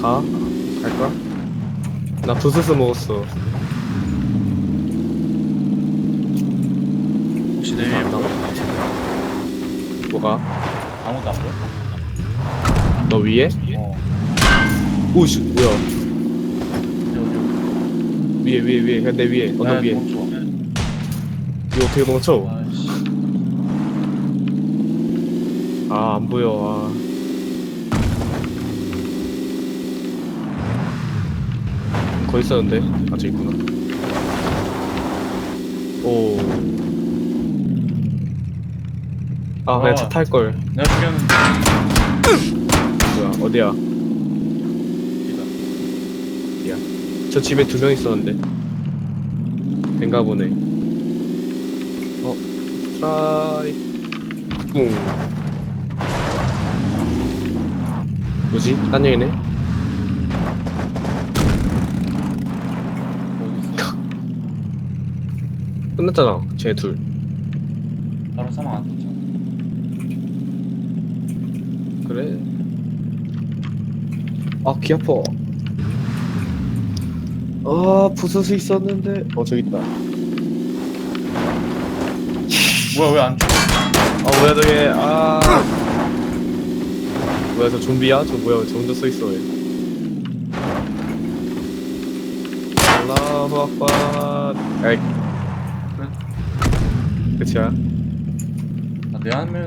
가? 갈까? 나 부스스 먹었어. 혹시 내 위에 안 뭐? 나와. 뭐가? 아무것도 안 보여? 너 위에? 어 오씨 뭐야? 여기 여기 위에 위에 위에 그냥 내 위에 언덕 야, 위에 멈춰 이거 어떻게 멈춰? 아이씨 아안 보여 아. 거기 있었는데? 아 저기 있구나. 오. 아 그냥 아. 차 탈걸. 내가 죽였는데. 뭐야 어디야? 이다. 저 집에 두 명 있었는데. 된가 보네. 어 트라이. 뿡. 뭐지? 딴 얘기네? 어디 있어? 끝났잖아 쟤 둘. 바로 사망 안 됐잖아 그래. 아 귀 아파. 아 부서서 있었는데. 어 저기 있다. 뭐야 왜 안 죽어? 아 뭐야 저게. 아. 뭐야 저 좀비야? 저 뭐야 저 혼자 써있어 왜 알라후 악bar 에이? 끝이야. 아, 내 화면에